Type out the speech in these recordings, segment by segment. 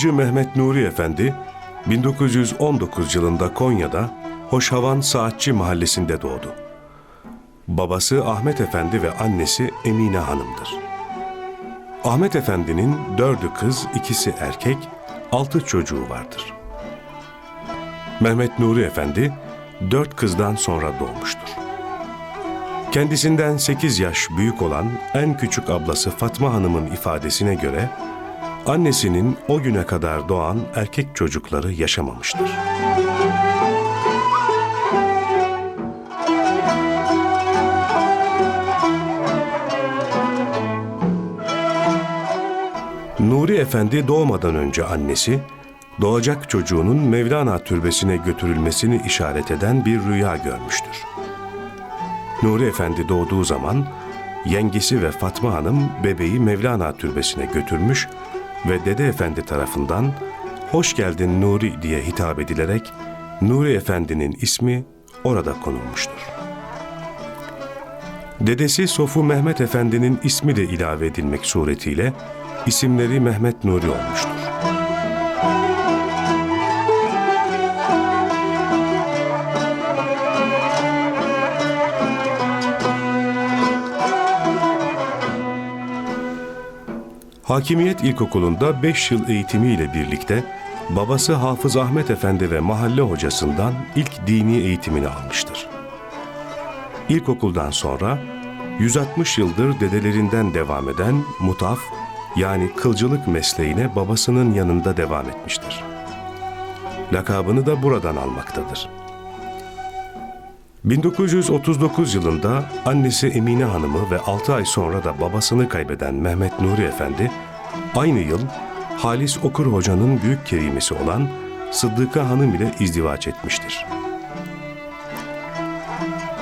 Kılcı Mehmet Nuri Efendi 1919 yılında Konya'da Hoşhavan Saatçi mahallesinde doğdu. Babası Ahmet Efendi ve annesi Emine Hanım'dır. Ahmet Efendi'nin dördü kız, ikisi erkek, altı çocuğu vardır. Mehmet Nuri Efendi dört kızdan sonra doğmuştur. Kendisinden 8 yaş büyük olan en küçük ablası Fatma Hanım'ın ifadesine göre annesinin o güne kadar doğan erkek çocukları yaşamamıştır. Nuri Efendi doğmadan önce annesi, doğacak çocuğunun Mevlana türbesine götürülmesini işaret eden bir rüya görmüştür. Nuri Efendi doğduğu zaman yengesi ve Fatma Hanım bebeği Mevlana türbesine götürmüş ve Dede Efendi tarafından hoş geldin Nuri diye hitap edilerek Nuri Efendi'nin ismi orada konulmuştur. Dedesi Sofu Mehmet Efendi'nin ismi de ilave edilmek suretiyle isimleri Mehmet Nuri olmuştur. Hakimiyet İlkokulu'nda 5 yıl eğitimiyle birlikte babası Hafız Ahmet Efendi ve mahalle hocasından ilk dini eğitimini almıştır. İlkokuldan sonra 160 yıldır dedelerinden devam eden mutaf yani kılcılık mesleğine babasının yanında devam etmiştir. Lakabını da buradan almaktadır. 1939 yılında annesi Emine Hanım'ı ve 6 ay sonra da babasını kaybeden Mehmet Nuri Efendi, aynı yıl Halis Okur Hoca'nın büyük kerimesi olan Sıddıka Hanım ile izdivaç etmiştir.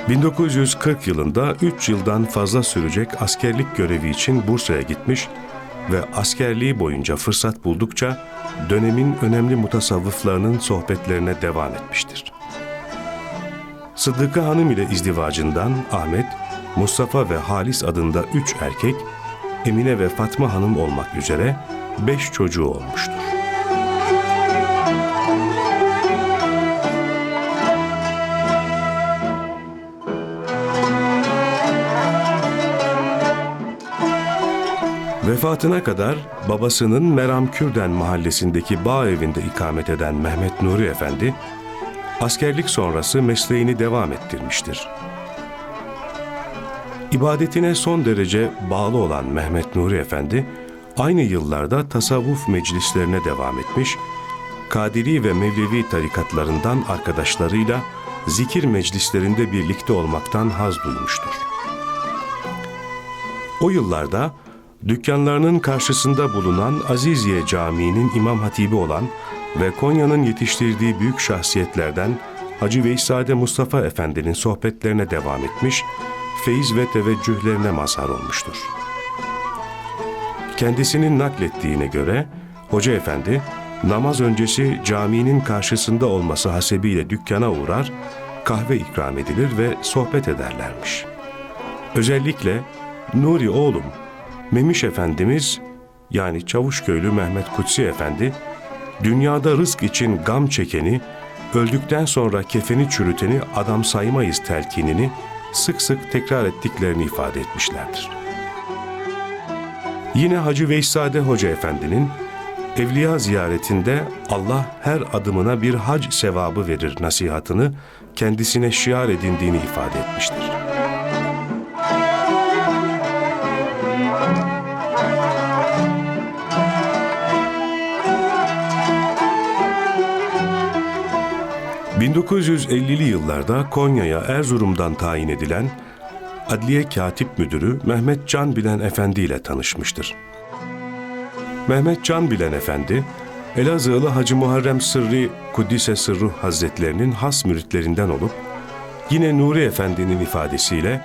1940 yılında 3 yıldan fazla sürecek askerlik görevi için Bursa'ya gitmiş ve askerliği boyunca fırsat buldukça dönemin önemli mutasavvıflarının sohbetlerine devam etmiştir. Sıddıka Hanım ile izdivacından Ahmet, Mustafa ve Halis adında üç erkek, Emine ve Fatma Hanım olmak üzere beş çocuğu olmuştur. Vefatına kadar babasının Meram Kürden mahallesindeki bağ evinde ikamet eden Mehmet Nuri Efendi, askerlik sonrası mesleğini devam ettirmiştir. İbadetine son derece bağlı olan Mehmet Nuri Efendi, aynı yıllarda tasavvuf meclislerine devam etmiş, Kadiri ve Mevlevi tarikatlarından arkadaşlarıyla zikir meclislerinde birlikte olmaktan haz duymuştur. O yıllarda dükkanlarının karşısında bulunan Aziziye Camii'nin imam hatibi olan ve Konya'nın yetiştirdiği büyük şahsiyetlerden Hacı Veysade Mustafa Efendi'nin sohbetlerine devam etmiş, feyiz ve teveccühlerine mazhar olmuştur. Kendisinin naklettiğine göre Hoca Efendi namaz öncesi caminin karşısında olması hasebiyle dükkana uğrar, kahve ikram edilir ve sohbet ederlermiş. Özellikle Nuri oğlum, Memiş Efendimiz yani Çavuşköylü Mehmet Kutsi Efendi, dünyada rızk için gam çekeni, öldükten sonra kefeni çürüteni adam saymayız telkinini sık sık tekrar ettiklerini ifade etmişlerdir. Yine Hacı Veysade Hoca Efendi'nin evliya ziyaretinde Allah her adımına bir hac sevabı verir nasihatını kendisine şiar edindiğini ifade etmiştir. ...1950'li yıllarda Konya'ya Erzurum'dan tayin edilen... ...Adliye Katip Müdürü Mehmet Can Bilen Efendi ile tanışmıştır. Mehmet Can Bilen Efendi... Elazığlı Hacı Muharrem Sırrı Kuddise Sırruh Hazretlerinin has müritlerinden olup... ...yine Nuri Efendi'nin ifadesiyle...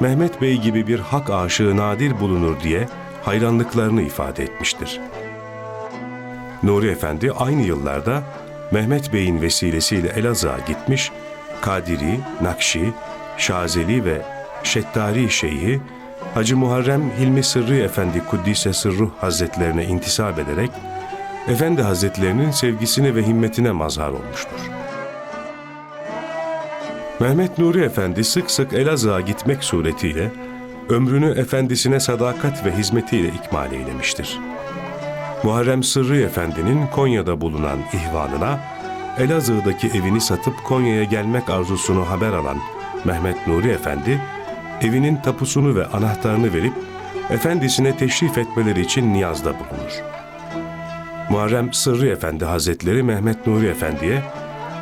...Mehmet Bey gibi bir hak aşığı nadir bulunur diye... ...hayranlıklarını ifade etmiştir. Nuri Efendi aynı yıllarda Mehmet Bey'in vesilesiyle Elazığ'a gitmiş, Kadiri, Nakşi, Şazeli ve Şettari Şeyhi, Hacı Muharrem Hilmi Sırrı Efendi Kuddise Sırruh Hazretlerine intisap ederek Efendi Hazretlerinin sevgisine ve himmetine mazhar olmuştur. Mehmet Nuri Efendi sık sık Elazığ'a gitmek suretiyle ömrünü efendisine sadakat ve hizmetiyle ikmal eylemiştir. Muharrem Sırrı Efendi'nin Konya'da bulunan ihvanına Elazığ'daki evini satıp Konya'ya gelmek arzusunu haber alan Mehmet Nuri Efendi, evinin tapusunu ve anahtarını verip efendisine teşrif etmeleri için niyazda bulunur. Muharrem Sırrı Efendi Hazretleri Mehmet Nuri Efendi'ye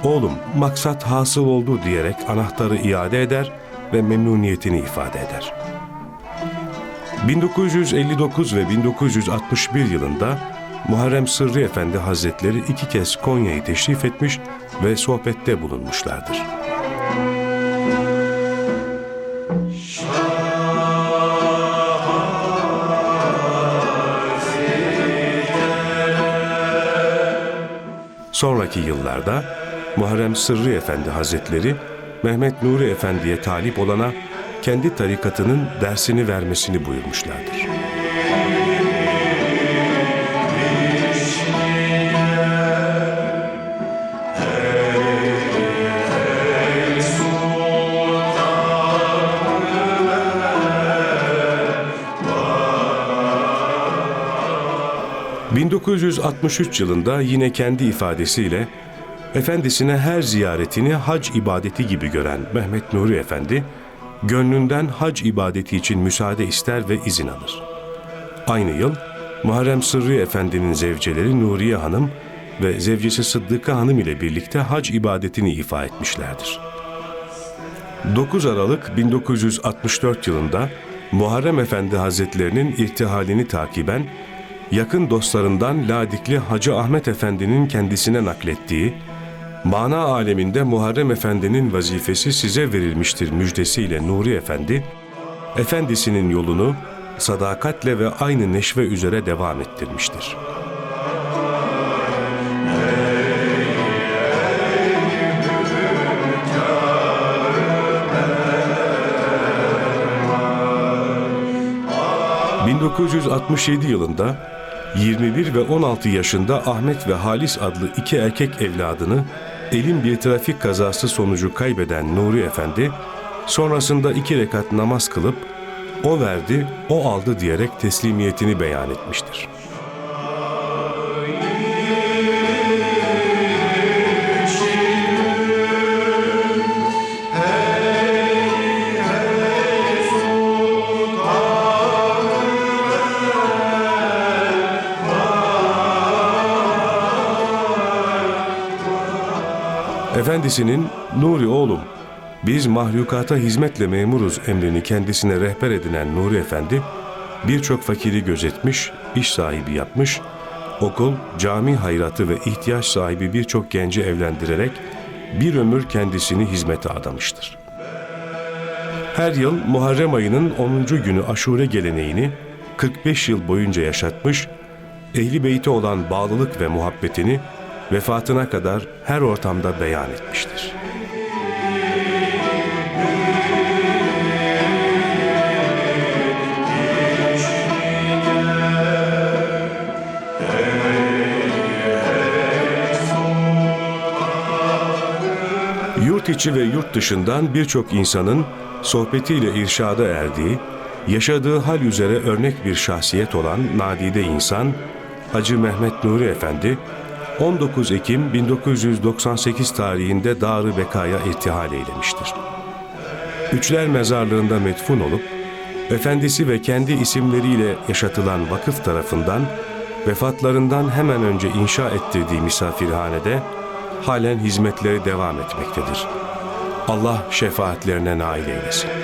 "Oğlum, maksat hasıl oldu." diyerek anahtarı iade eder ve memnuniyetini ifade eder. 1959 ve 1961 yılında Muharrem Sırrı Efendi Hazretleri iki kez Konya'yı teşrif etmiş ve sohbette bulunmuşlardır. Sonraki yıllarda Muharrem Sırrı Efendi Hazretleri Mehmet Nuri Efendi'ye talip olana kendi tarikatının dersini vermesini buyurmuşlardır. ...1963 yılında yine kendi ifadesiyle... ...efendisine her ziyaretini hac ibadeti gibi gören Mehmet Nuri Efendi... ...gönlünden hac ibadeti için müsaade ister ve izin alır. Aynı yıl Muharrem Sırrı Efendi'nin zevceleri Nuriye Hanım... ...ve zevcesi Sıddıka Hanım ile birlikte hac ibadetini ifa etmişlerdir. 9 Aralık 1964 yılında Muharrem Efendi Hazretlerinin irtihalini takiben yakın dostlarından Ladikli Hacı Ahmet Efendi'nin kendisine naklettiği mana aleminde Muharrem Efendi'nin vazifesi size verilmiştir müjdesiyle Nuri Efendi efendisinin yolunu sadakatle ve aynı neşve üzere devam ettirmiştir. ...1967 yılında 21 ve 16 yaşında Ahmet ve Halis adlı iki erkek evladını elin bir trafik kazası sonucu kaybeden Nuri Efendi sonrasında iki rekat namaz kılıp o verdi, o aldı diyerek teslimiyetini beyan etmiştir. Efendisinin Nuri oğlum biz mahlukata hizmetle memuruz emrini kendisine rehber edinen Nuri Efendi birçok fakiri gözetmiş, iş sahibi yapmış, okul, cami hayratı ve ihtiyaç sahibi birçok genci evlendirerek bir ömür kendisini hizmete adamıştır. Her yıl Muharrem ayının 10. günü aşure geleneğini 45 yıl boyunca yaşatmış, ehli beyti olan bağlılık ve muhabbetini vefatına kadar her ortamda beyan etmiştir. Yurt içi ve yurt dışından birçok insanın sohbetiyle irşada erdiği, yaşadığı hal üzere örnek bir şahsiyet olan nadide insan, Hacı Mehmet Nuri Efendi, 19 Ekim 1998 tarihinde Darı Beka'ya irtihal eylemiştir. Üçler mezarlığında metfun olup, efendisi ve kendi isimleriyle yaşatılan vakıf tarafından vefatlarından hemen önce inşa ettirdiği misafirhanede halen hizmetleri devam etmektedir. Allah şefaatlerine nail eylesin.